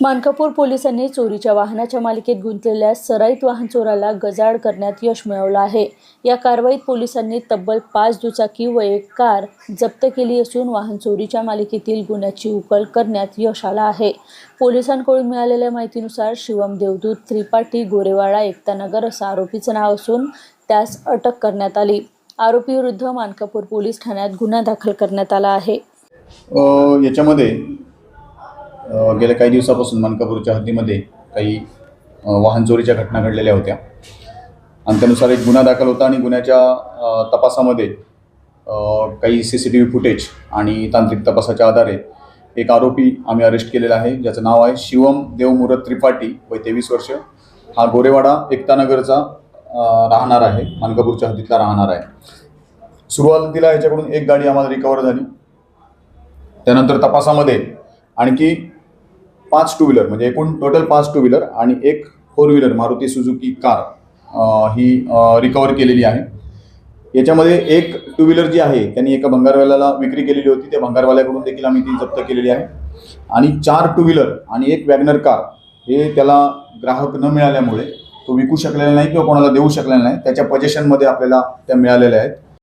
मानकापूर पोलिसांनी चोरीच्या वाहनाच्या मालिकेत गुंतलेल्या सराईत वाहन चोराला गजाड करण्यात यश मिळवलं आहे. या कारवाईत पोलिसांनी तब्बल पाच दुचाकी व एक कार जप्त केली असून वाहन चोरीच्या मालिकेतील गुन्ह्याची उकल करण्यात यश आला आहे. पोलिसांकडून मिळालेल्या माहितीनुसार शिवम देवदूत त्रिपाठी गोरेवाडा एकतानगर असं आरोपीचं नाव असून त्यास अटक करण्यात आली. आरोपीविरुद्ध मानकापूर पोलीस ठाण्यात गुन्हा दाखल करण्यात आला आहे. याच्यामध्ये गेल्या काही दिवसापासून मानकापूरच्या हद्दीमध्ये काही वाहन चोरीच्या घटना घडलेल्या होत्या. आणि त्यानुसार एक गुन्हा दाखल होता आणि गुन्ह्याच्या तपासामध्ये काही C C T V footage आणि तांत्रिक तपासाच्या आधारे एक आरोपी आम्ही अरेस्ट केलेला आहे ज्याचं नाव आहे शिवम देवमुरत त्रिपाठी वय तेवीस वर्ष. हा गोरेवाडा एकतानगरचा राहणार आहे मानकापूरच्या हद्दीतला राहणार आहे. सुरुवातीला याच्याकडून एक गाडी आम्हाला रिकवर झाली. त्यानंतर तपासामध्ये आणखी पाच टू व्हीलर म्हणजे एकूण टोटल पाच टू व्हीलर आणि एक four wheeler Maruti Suzuki car ही रिकवर केलेली आहे. याच्यामध्ये एक टू व्हीलर जी आहे त्यांनी एका भंगारवाल्याला विक्री केलेली होती त्या भंगारवाल्याकडून देखील आम्ही ती जप्त केलेली आहे. आणि चार टू व्हीलर आणि एक वॅगनर कार हे त्याला ग्राहक न मिळाल्यामुळे तो विकू शकलेला नाही किंवा कोणाला देऊ शकलेला नाही त्याच्या पजेशनमध्ये आपल्याला त्या मिळालेल्या आहेत.